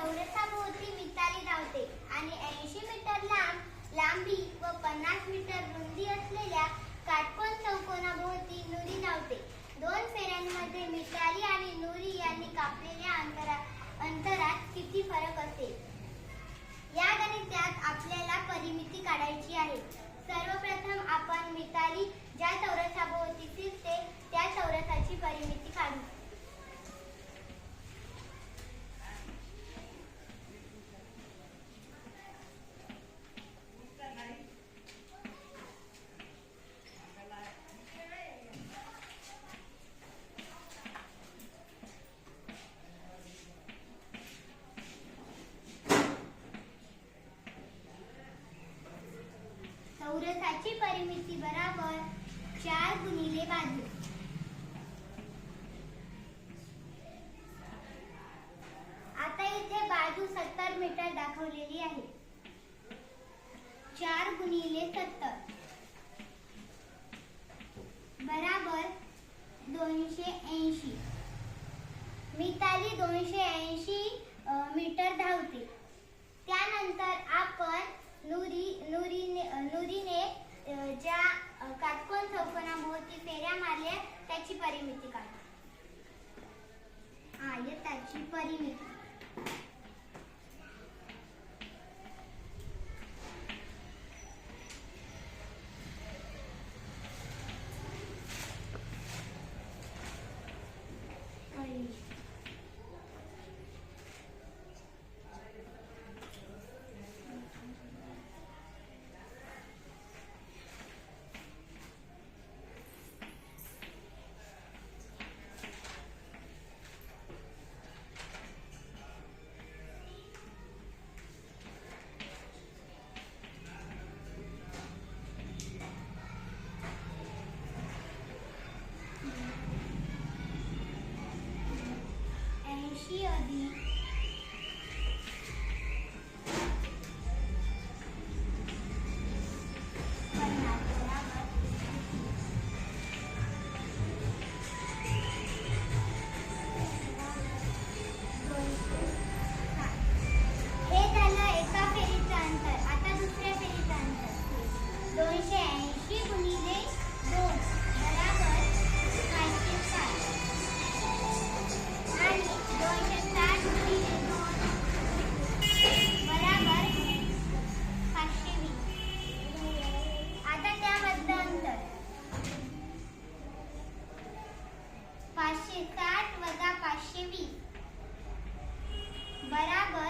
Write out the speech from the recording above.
चौरसाभोवती मिताली धावते. आणि ऐंशी मीटर लांब लांबी व पन्नास मीटर रुंदी असलेल्या काटकोन चौकोनाभोवती नुरी धावते. दोन फेऱ्यांमध्ये मिताली आणि नुरी यांनी कापलेल्या अंतरा अंतरात किती फरक असेल? या गणितात आपल्याला परिमिती काढायची आहे सर्वप्रथम आपण मिताली ज्या चौरसाभोवती फिरते त्या चौरसाची परिमिती काढू चौरसाची परिमिती बराबर चार गुणिले बाजू. आता इथे बाजू सत्तर मीटर दाखवलेली आहे. चार गुणिले सत्तर. बराबर दोनशे ऐंशी. मिताली दोनशे ऐंशी ज्या काटकोण काटकोन चौकोनाभोवती फेऱ्या मारल्या त्याची परिमिती काढा आयताची परिमिती. ऐंशी अधिक બરાબર